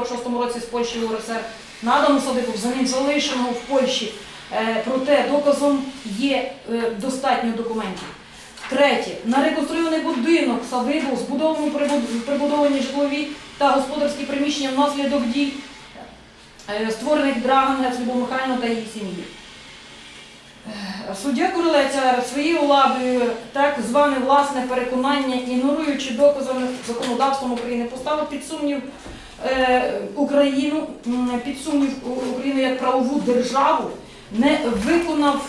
1946 році з Польщі УРСР, надану садибу взамін залишеного в Польщі. Е, Проте доказом є е, достатньо документів. Третє. На реконструйований будинок садибу збудовано прибудовані житлові та господарські приміщення внаслідок дій, е, створених Драган Любов Михайловна та її сім'ї. Суддя Курилеця своєю владою так зване власне переконання, ігноруючи доказами законодавством України, поставив під сумнів Україну, м, під Україну як правову державу, не виконав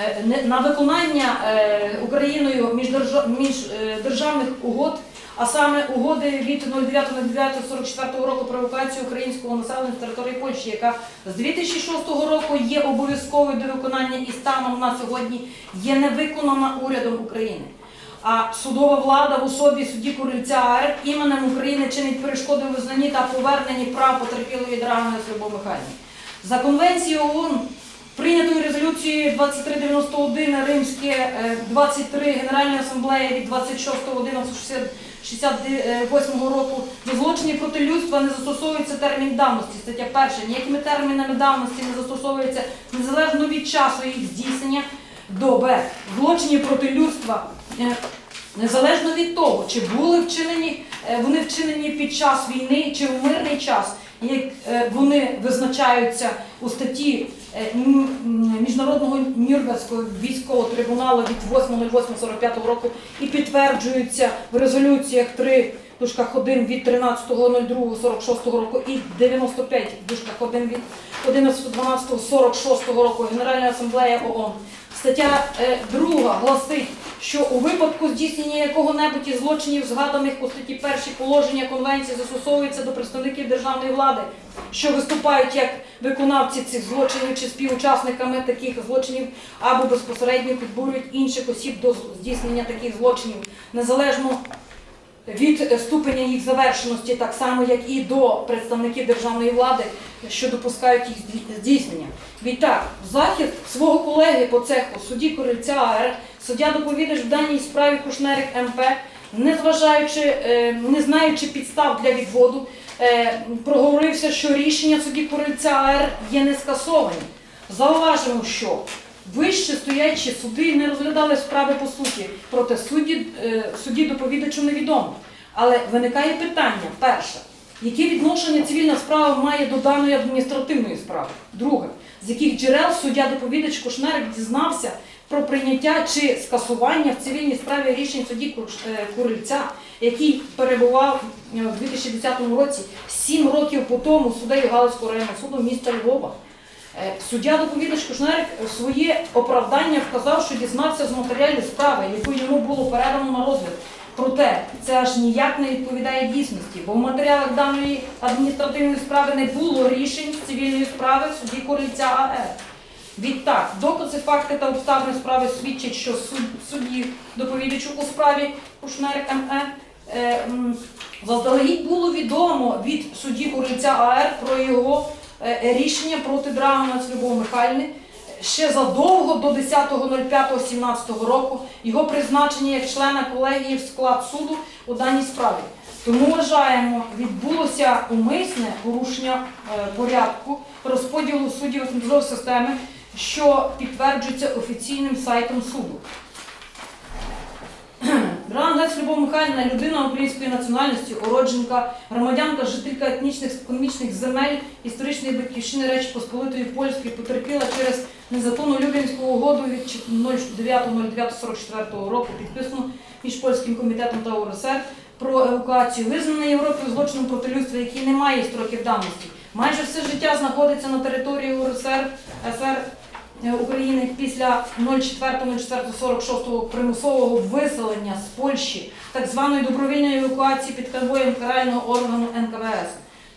е, на виконання е, Україною міждержа- міждержавних угод, а саме угоди від 09.09.44 року про евакуацію українського населення з території Польщі, яка з 2006 року є обов'язковою до виконання і станом на сьогодні є не виконана урядом України. А судова влада в особі судді Курильця АР іменем України чинить перешкоди у визнанні та поверненні прав потерпілої Драгана Любов Михайлівни. За конвенцією ООН, прийнятою резолюцією 2391 Римське е, 23 Генеральної асамблеї від 26.11.68 року до злочинів проти людства не застосовується термін давності. Стаття перша. Ніякими термінами давності не застосовується незалежно від часу їх здійснення до Б. Злочинів проти людства. Е, Незалежно від того, чи були вчинені, е, вони вчинені під час війни чи в мирний час, як е, вони визначаються у статті Міжнародного Нюрнберзького військового трибуналу від 8.08.45 року і підтверджуються в резолюціях 3 в дужках 1 від 13.02.46 року і 95 в дужках 1 від 11.12.46 року Генеральна асамблея ООН. Стаття 2 гласить, що у випадку здійснення якого-небудь із злочинів, згаданих у статті 1 положення конвенції, застосовується до представників державної влади, що виступають як виконавці цих злочинів чи співучасниками таких злочинів, або безпосередньо підбурюють інших осіб до здійснення таких злочинів, незалежно від е, ступеня їх завершеності, так само як і до представників державної влади, що допускають їх здійснення. Відтак, захист свого колеги по цеху, судді Корильця АР, суддя доповідач в даній справі Кушнерик МП, не зважаючи, е, не знаючи підстав для відводу, е, проговорився, що рішення судді Корильця АР є не скасовані. Зауважимо, що Вище стоячі суди не розглядали справи по суті, проте судді, е, судді доповідачу невідомо. Але виникає питання: перше, яке відношення цивільна справа має до даної адміністративної справи? Друге, з яких джерел суддя доповідач Кушнерик дізнався про прийняття чи скасування в цивільній справі рішень судді е, Курильця, який перебував е, в 2010 році, сім років по тому суддею Галицького районного суду міста Львова. Е, Суддя доповідач Кушнерик своє оправдання вказав, що дізнався з матеріалів справи, яку йому було передано на розгляд. Проте це аж ніяк не відповідає дійсності, бо в матеріалах даної адміністративної справи не було рішень цивільної справи в суді Корильця АР. Відтак, докази, факти та обставини справи свідчать, що суд, судді доповідачу у справі Кушнерик МЕ е, заздалегідь було відомо від судді Курильця АР про його е, рішення проти Драгана Любов Михайлівни ще задовго до 10.05.17 року його призначення як члена колегії в склад суду у даній справі. Тому вважаємо, відбулося умисне порушення е, порядку розподілу суддів системи, що підтверджується офіційним сайтом суду. Драган Лець Любов Михайлівна, людина української національності, уродженка, громадянка, жителька етнічних економічних земель історичної батьківщини Речі Посполитої Польської потерпіла через незаконну Люблінську угоду від 09.09.44 року, підписану між польським комітетом та УРСР про евакуацію, визнана Європою злочином проти людства, який не має строків давності. Майже все життя знаходиться на території УРСР СР України після 04.04.46 примусового виселення з Польщі так званої добровільної евакуації під конвоєм карального органу НКВС.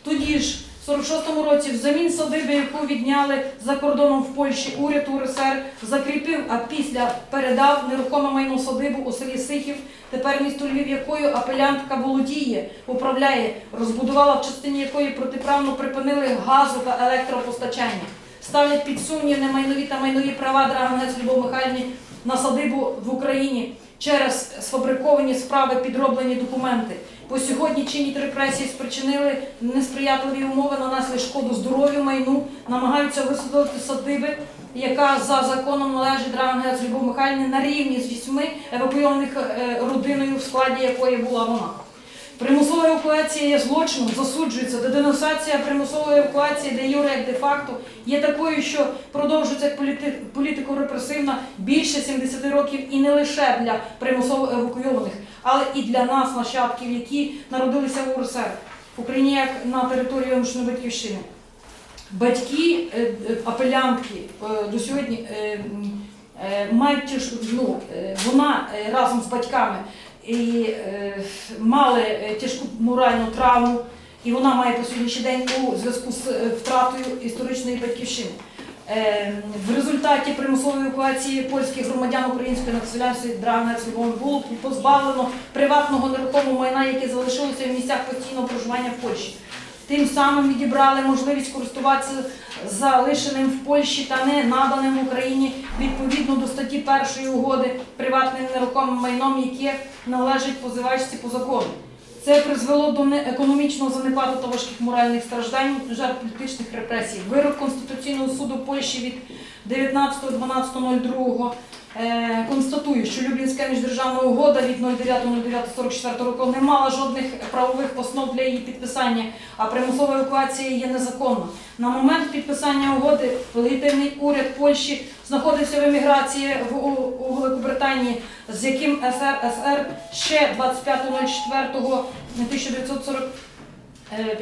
Тоді ж в 46-му році взамін садиби, яку відняли за кордоном в Польщі, уряд УРСР закріпив, а після передав нерухоме майно садибу у селі Сихів, тепер місто Львів, якою апелянтка володіє, управляє, розбудувала в частині якої протиправно припинили газу та електропостачання. Ставлять під сумнів немайнові та майнові права Драгонець Любов Михайлівні на садибу в Україні через сфабриковані справи, підроблені документи. по сьогодні чинять репресії, спричинили несприятливі умови, нанесли шкоду здоров'ю, майну, намагаються висадити садиби, яка за законом належить Драгангець Любов Михайлівні на рівні з вісьми евакуйованих е, родиною, в складі якої була вона. Примусова евакуація є злочином, засуджується. Денонсація примусової евакуації, де юре як де-факто, є такою, що продовжується як політи- політико-репресивна більше 70 років і не лише для примусово евакуйованих, але і для нас, нащадків, які народилися в УРСР, в Україні як на території вимушеної батьківщини. Батьки е, е, апелянтки е, до сьогодні мають ну, вона разом з батьками і е, мали е, тяжку моральну травму, і вона має по сьогоднішній день у зв'язку з е, втратою історичної батьківщини. Е, В результаті примусової евакуації польських громадян української національності Драгнець Львові було позбавлено приватного нерухомого майна, яке залишилося в місцях постійного проживання в Польщі. Тим самим відібрали можливість користуватися залишеним в Польщі та не наданим в Україні відповідно до статті першої угоди приватним нерухомим майном, яке належить позивачці по закону. Це призвело до економічного занепаду та важких моральних страждань, жертв політичних репресій. Вирок Конституційного суду Польщі від 19.12.02 е, констатує, що Люблінська міждержавна угода від 09.09.44 року не мала жодних правових основ для її підписання, а примусова евакуація є незаконна. На момент підписання угоди легітимний уряд Польщі знаходився в еміграції в Великобританії, з яким СРСР ще 25.04.1940 е,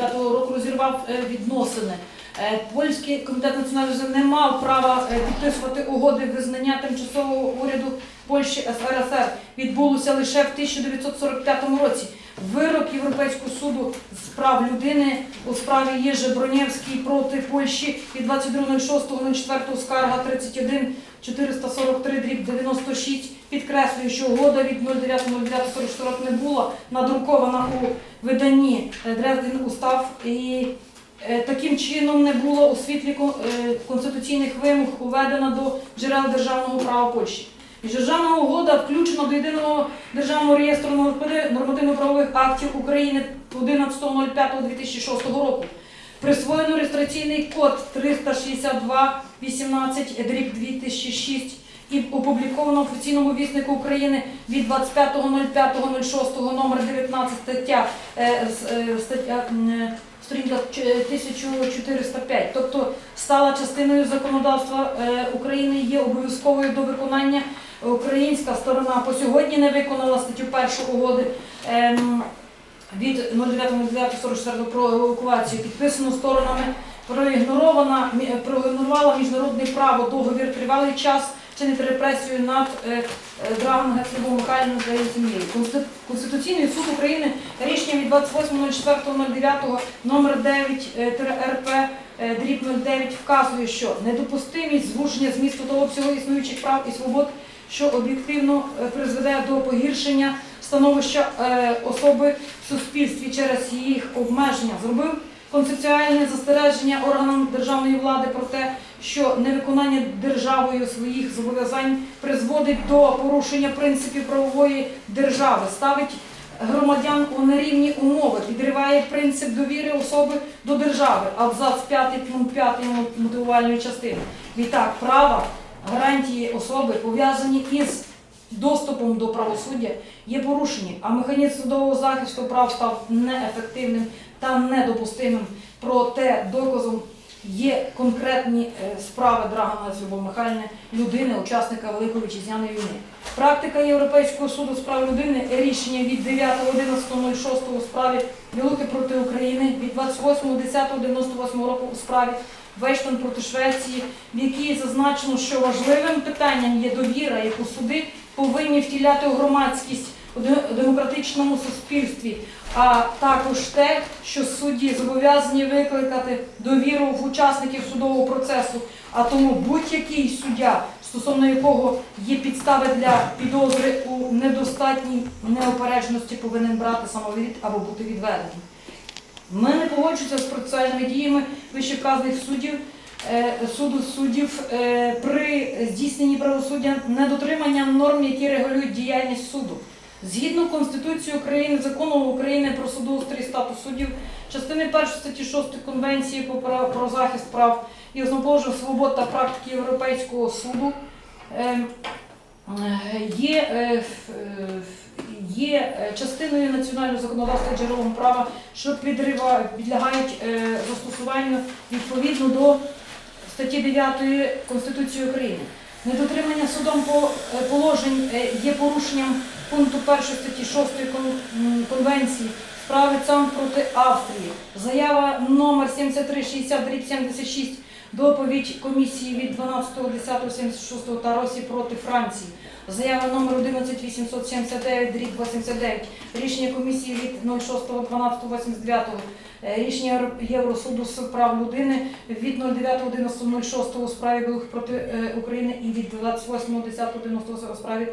е, року розірвав відносини. Е, Польський комітет національної безпеки не мав права е, підписувати угоди визнання тимчасового уряду Польщі СРСР. Відбулося лише в 1945 році. Вирок Європейського суду з прав людини у справі Єже Бронєвський проти Польщі від 22.06.04 скарга 31 443 дріб 96 підкреслює, що угода від 09.09.44 не була надрукована у виданні е, Дрезден Устав і таким чином не було у світлі е, конституційних вимог уведена до джерел державного права Польщі. Міждержавна угода включена до єдиного державного реєстру нормативно-правових актів України 11.05.2006 року. Присвоєно реєстраційний код 362-18-2006 і опубліковано в офіційному віснику України від 25.05.06 номер 19 стаття, е, е, стаття е, сторінка 1405. Тобто стала частиною законодавства е, України є обов'язковою до виконання. Українська сторона по сьогодні не виконала статтю першої угоди. ем, від 09.09.44 про евакуацію підписану сторонами проігнорована проігнорувала міжнародне право договір тривалий час чинити репресію над е, е, Драгом Гецлівом Михайлівною та її сім'єю. Конститу- Конституційний суд України рішення від 28.04.09 номер 9 е, РП дріб 09 вказує, що недопустимість звуження змісту та обсягу існуючих прав і свобод, що об'єктивно призведе до погіршення становища особи в суспільстві через їх обмеження, зробив концептуальне застереження органам державної влади про те, що невиконання державою своїх зобов'язань призводить до порушення принципів правової держави, ставить громадян у нерівні умови, підриває принцип довіри особи до держави. Абзац 5 пункт 5 мотивувальної частини. Відтак, права, гарантії особи пов'язані із доступом до правосуддя є порушені, а механізм судового захисту прав став неефективним та недопустимим. Проте доказом є конкретні е, справи Драгана Любов Михайлівни, людини, учасника Великої вітчизняної війни. Практика Європейського суду з прав людини рішення від 9.11.06 у справі Білухи проти України від 28.10.98 року у справі Вейштон проти Швеції, в якій зазначено, що важливим питанням є довіра, яку суди повинні втіляти у громадськість у демократичному суспільстві, а також те, що судді зобов'язані викликати довіру в учасників судового процесу, а тому будь-який суддя, стосовно якого є підстави для підозри у недостатній неопередженості, повинен брати самовід або бути відведеним. Ми не погоджуємося з процесуальними діями вищевказаних суддів, е, суду суддів е, при здійсненні правосуддя недотримання норм, які регулюють діяльність суду. Згідно Конституції України, закону України про судоустрій статус суддів, частини 1 статті 6 Конвенції про, захист прав і основоположних свобод та практики Європейського суду ем, е, є, е, е, є частиною національного законодавства джерелом права, що підлягають застосуванню відповідно до статті 9 Конституції України. Недотримання судом положень є порушенням пункту 1 статті 6 Кон- м, Конвенції справи ЦАМ проти Австрії. Заява номер 7360 76 доповідь комісії від 12.10.76 та Росії проти Франції. Заява номер 11879 дріб 89. Рішення комісії від 06.12.89. Е, Рішення Євро- Євросуду з прав людини від 09.11.06 у справі проти е, України і від 28.10.98 у справі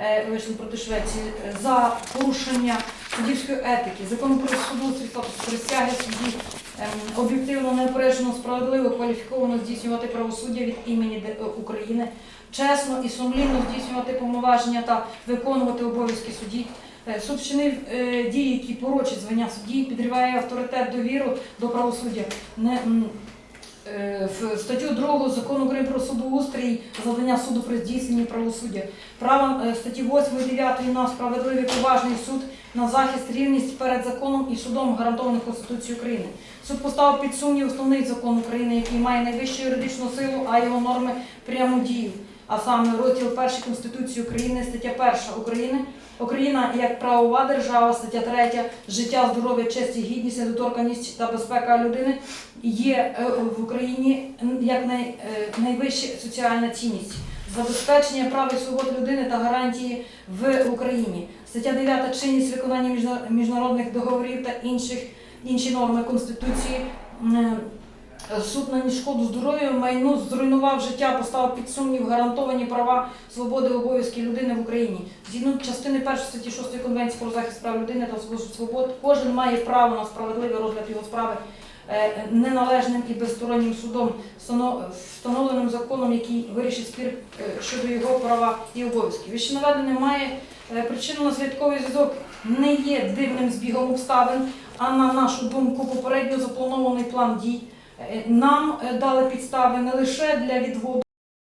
е, проти Швеції Е, за порушення суддівської етики, закону про статус присяги судді ем, об'єктивно, неупереджено, справедливо, кваліфіковано здійснювати правосуддя від імені е, України, чесно і сумлінно здійснювати повноваження та виконувати обов'язки судді. Суд вчинив дії, які порочать звання судді, підриває авторитет довіру до правосуддя. Не, в статтю 2 закону України про судоустрій завдання суду при здійсненні правосуддя. Право е, статті 8 і 9 на справедливий поважний суд на захист рівність перед законом і судом гарантованих Конституцією України. Суд поставив під сумнів основний закон України, який має найвищу юридичну силу, а його норми прямо дію. А саме розділ 1 Конституції України, стаття 1 України. Україна як правова держава, стаття 3, життя, здоров'я, честь і гідність, недоторканність та безпека людини є е, в Україні як най, е, найвища соціальна цінність. Забезпечення прав і свобод людини та гарантії в Україні. Стаття 9 чинність виконання міжна- міжнародних договорів та інших інші норми Конституції. Суд наніс шкоду здоров'ю, майну зруйнував життя, поставив під сумнів гарантовані права, свободи, обов'язки людини в Україні. Згідно частини 1 статті 6 Конвенції про захист прав людини та свобод, кожен має право на справедливий розгляд його справи е, неналежним і безстороннім судом, встановленим законом, який вирішить спір е, щодо його права і обов'язків. Вище наведене має е, причинно-наслідковий зв'язок не є дивним збігом обставин, а на нашу думку, попередньо запланований план дій. Е, Нам е, дали підстави не лише для відводу.